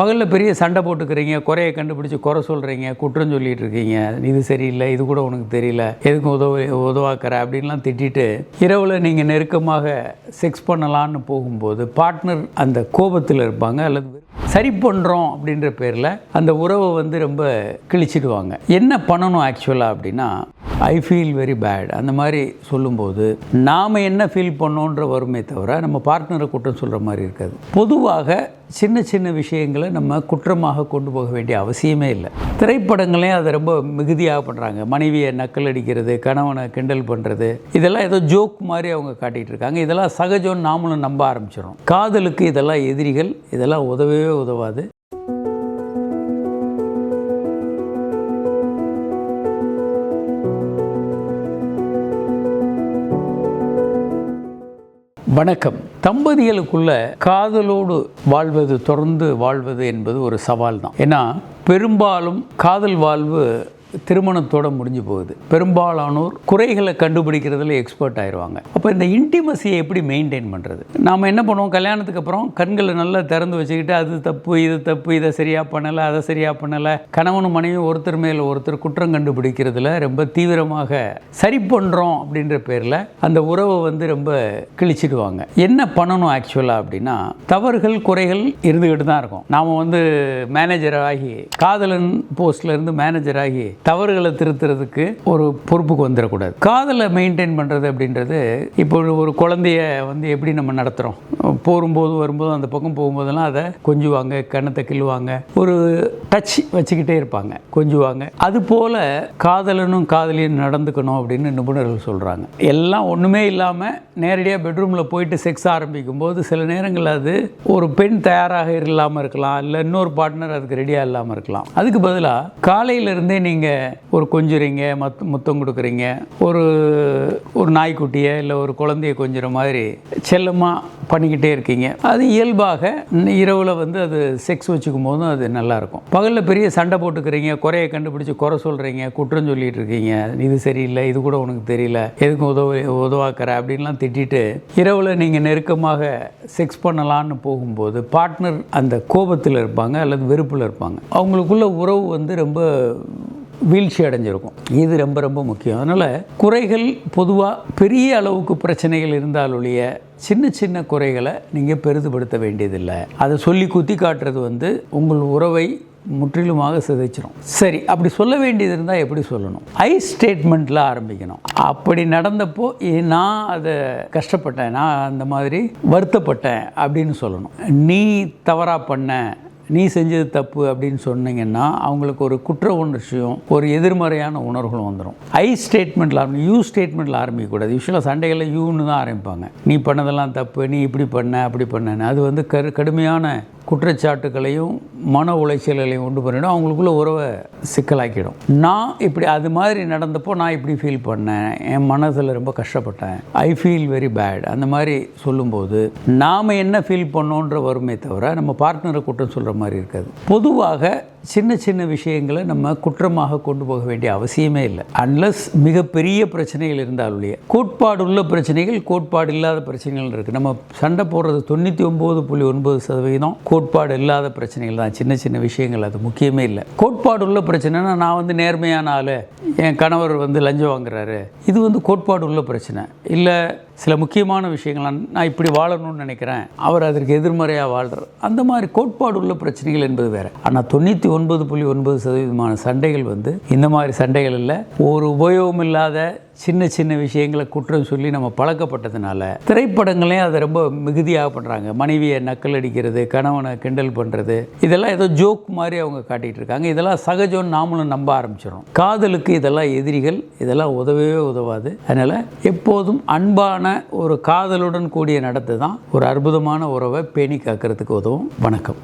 பகலில் பெரிய சண்டை போட்டுக்கிறீங்க குறையை கண்டுபிடிச்சி குறை சொல்கிறீங்க குற்றம் சொல்லிட்டு இருக்கீங்க. இது சரியில்லை இது கூட உனக்கு தெரியல எதுக்கும் உதவி உதவாக்கிற அப்படின்லாம் திட்டிட்டு இரவில் நீங்கள் நெருக்கமாக செக்ஸ் பண்ணலான்னு போகும்போது பார்ட்னர் அந்த கோபத்தில் இருப்பாங்க அல்லது சரி பண்ணுறோம் அப்படின்ற பேரில் அந்த உறவை வந்து ரொம்ப கிழிச்சிடுவாங்க. என்ன பண்ணணும் ஆக்சுவலாக அப்படின்னா ஐ ஃபீல் வெரி பேட் அந்த மாதிரி சொல்லும்போது நாம் என்ன ஃபீல் பண்ணோன்ற வருமே தவிர நம்ம பார்ட்னரை குற்றம் சொல்கிற மாதிரி இருக்காது. பொதுவாக சின்ன சின்ன விஷயங்களை நம்ம குற்றமாக கொண்டு போக வேண்டிய அவசியமே இல்லை. திரைப்படங்களையும் அதை ரொம்ப மிகுதியாக பண்ணுறாங்க மனைவியை நக்கல் அடிக்கிறது கணவனை கிண்டல் பண்ணுறது இதெல்லாம் ஏதோ ஜோக் மாதிரி அவங்க காட்டிகிட்டு இருக்காங்க. இதெல்லாம் சகஜம்னு நாமளும் நம்ப ஆரம்பிச்சிடும் காதலுக்கு இதெல்லாம் எதிரிகள் இதெல்லாம் உதவவே உதவாது. வணக்கம். தம்பதிகளுக்குள்ள காதலோடு வாழ்வது தொடர்ந்து வாழ்வது என்பது ஒரு சவால் தான் ஏன்னா பெரும்பாலும் காதல் வாழ்வு திருமணத்தோடு முடிஞ்சு போகுது. பெரும்பாலானோர் குறைகளை கண்டுபிடிக்கிறதுல எக்ஸ்பர்ட் ஆயிடுவாங்க அப்போ இந்த இன்டிமசியை எப்படி மெயின்டைன் பண்ணுறது நாம் என்ன பண்ணுவோம்? கல்யாணத்துக்கு அப்புறம் கண்களை நல்லா திறந்து வச்சுக்கிட்டு அது தப்பு இது தப்பு இதை சரியாக பண்ணலை அதை சரியாக பண்ணலை. கணவனும் மனைவியும் ஒருத்தர் மேல் ஒருத்தர் குற்றம் கண்டுபிடிக்கிறதுல ரொம்ப தீவிரமாக சரி பண்ணுறோம் அப்படின்ற பேரில் அந்த உறவை வந்து ரொம்ப கிழிச்சிடுவாங்க. என்ன பண்ணணும் ஆக்சுவலாக அப்படின்னா தவறுகள் குறைகள் இருந்துக்கிட்டு தான் இருக்கும். நாம் வந்து மேனேஜர் ஆகி காதலன் போஸ்ட்லேருந்து மேனேஜர் ஆகி தவறுகளை திருத்துறதுக்கு ஒரு பொறுப்புக்கு வந்துடக்கூடாது. காதலை மெயின்டைன் பண்ணுறது அப்படின்றது இப்போ ஒரு குழந்தைய வந்து எப்படி நம்ம நடத்துகிறோம் போகும்போது வரும்போது அந்த பக்கம் போகும்போதெல்லாம் அதை கொஞ்சுவாங்க கணத்தை கிள்ளுவாங்க. ஒரு டச் வச்சுக்கிட்டே இருப்பாங்க கொஞ்சுவாங்க. அது போல் காதலனும் காதலியும் நடந்துக்கணும் அப்படின்னு நிபுணர்கள் சொல்கிறாங்க எல்லாம் ஒன்றுமே இல்லாமல் நேரடியாக பெட்ரூமில் போயிட்டு செக்ஸ் ஆரம்பிக்கும் போது சில நேரங்களில் அது ஒரு பெண் தயாராக இல்லாமல் இருக்கலாம் இல்லை இன்னொரு பார்ட்னர் அதுக்கு ரெடியாக இல்லாமல் இருக்கலாம். அதுக்கு பதிலாக காலையிலேருந்தே நீங்கள் ஒரு கொஞ்சுறீங்க மத் முத்தம் கொடுக்குறீங்க ஒரு ஒரு நாய்க்குட்டியை இல்லை ஒரு குழந்தைய கொஞ்சுற மாதிரி செல்லமாக பண்ணிக்கிட்டே இருக்கீங்க. அது இயல்பாக இரவில் வந்து அது செக்ஸ் வச்சுக்கும் போதும் அது நல்லாயிருக்கும் பகலில் பெரிய சண்டை போட்டுக்கிறீங்க குறையை கண்டுபிடிச்சி குறை சொல்கிறீங்க குற்றம் சொல்லிட்டு இருக்கீங்க. இது சரியில்லை இது கூட உனக்கு தெரியல எதுக்கும் உதவி உதவாக்கிற அப்படின்லாம் திட்டிட்டு இரவில் நீங்கள் நெருக்கமாக செக்ஸ் பண்ணலான்னு போகும்போது பார்ட்னர் அந்த கோபத்தில் இருப்பாங்க அல்லது வெறுப்பில் இருப்பாங்க. அவங்களுக்குள்ள உறவு வந்து ரொம்ப வீழ்ச்சி அடைஞ்சிருக்கும். இது ரொம்ப ரொம்ப முக்கியம். அதனால் குறைகள் பொதுவாக பெரிய அளவுக்கு பிரச்சனைகள் இருந்தாலொழிய சின்ன சின்ன குறைகளை நீங்கள் பெரிதுபடுத்த வேண்டியதில்லை. அதை சொல்லி குத்தி காட்டுறது வந்து உங்கள் உறவை முற்றிலுமாக சிதைச்சிரும். சரி அப்படி சொல்ல வேண்டியது இருந்தால் எப்படி சொல்லணும்? ஐ ஸ்டேட்மெண்ட்டில் ஆரம்பிக்கணும். அப்படி நடந்தப்போ நான் அதை கஷ்டப்பட்டேன் நான் அந்த மாதிரி வருத்தப்பட்டேன் அப்படின்னு சொல்லணும். நீ தவறாக பண்ண நீ செஞ்சது தப்பு அப்படின்னு சொன்னீங்கன்னா அவங்களுக்கு ஒரு குற்ற உணர்ச்சியும் ஒரு எதிர்மறையான உணர்வுகளும் வந்துடும் ஐ ஸ்டேட்மெண்ட்டில் ஆரம்பி யூ ஸ்டேட்மெண்ட்டில் ஆரம்பிக்கக்கூடாது. யூஸ்வலாக சண்டைகளில் யூன்னு தான் ஆரம்பிப்பாங்க. நீ பண்ணதெல்லாம் தப்பு நீ இப்படி பண்ண அப்படி பண்ணன்னு. அது வந்து கரு கடுமையான குற்றச்சாட்டுகளையும் மன உளைச்சல்களையும் உண்டு பண்ணிடும். அவங்களுக்குள்ள உறவை சிக்கலாக்கிடும். நான் இப்படி அது மாதிரி நடந்தப்போ நான் இப்படி ஃபீல் பண்ணேன். என் மனசில் ரொம்ப கஷ்டப்பட்டேன். ஐ ஃபீல் வெரி பேட் அந்த மாதிரி சொல்லும்போது நாம் என்ன ஃபீல் பண்ணோன்ற வருமே தவிர நம்ம பார்ட்னரை குற்றம் சொல்கிற மாதிரி இருக்காது. பொதுவாக சின்ன சின்ன விஷயங்களை நம்ம குற்றமாக கொண்டு போக வேண்டிய அவசியமே இல்லை. அன்லஸ் மிகப்பெரிய பிரச்சனைகள் இருந்தால் கோட்பாடு உள்ள பிரச்சனைகள் கோட்பாடு இல்லாத பிரச்சனைகள் இருக்குது நம்ம சண்டை போடுறது தொண்ணூற்றி ஒம்பது புள்ளி ஒன்பது சதவீதம் கோட்பாடு இல்லாத பிரச்சனைகள் தான் சின்ன சின்ன விஷயங்கள் அது முக்கியமே இல்லை. கோட்பாடு உள்ள பிரச்சனைனா நான் வந்து நேர்மையான ஆள் என் கணவர் வந்து லஞ்சம் வாங்குறாரு. இது வந்து கோட்பாடு உள்ள பிரச்சனை. இல்லை சில முக்கியமான விஷயங்கள் நான் இப்படி வாழணும்னு நினைக்கிறேன். அவர் அதற்கு எதிர்மறையாக வாழ்கிறார் அந்த மாதிரி கோட்பாடு உள்ள பிரச்சனைகள் என்பது வேறு. ஆனால் தொண்ணூற்றி ஒன்பது புள்ளி ஒன்பது சதவீதமான சண்டைகள் வந்து இந்த மாதிரி சண்டைகள் இல்லை. ஒரு உபயோகம் இல்லாத சின்ன சின்ன விஷயங்களை குற்றம் சொல்லி நம்ம பழக்கப்பட்டதுனால திரைப்படங்களையும் அதை ரொம்ப மிகுதியாக பண்ணுறாங்க மனைவியை நக்கல் அடிக்கிறது கணவனை கிண்டல் பண்ணுறது இதெல்லாம் ஏதோ ஜோக் மாதிரி அவங்க காட்டிகிட்டு இருக்காங்க. இதெல்லாம் சகஜம் நாமளும் நம்ப ஆரம்பிச்சிடும் காதலுக்கு இதெல்லாம் எதிரிகள் இதெல்லாம் உதவவே உதவாது. அதனால் எப்போதும் அன்பான அன்பான ஒரு காதலுடன் கூடிய நடத்தை தான் ஒரு அற்புதமான உறவை பேணி காக்கிறதுக்கு உதவும். வணக்கம்.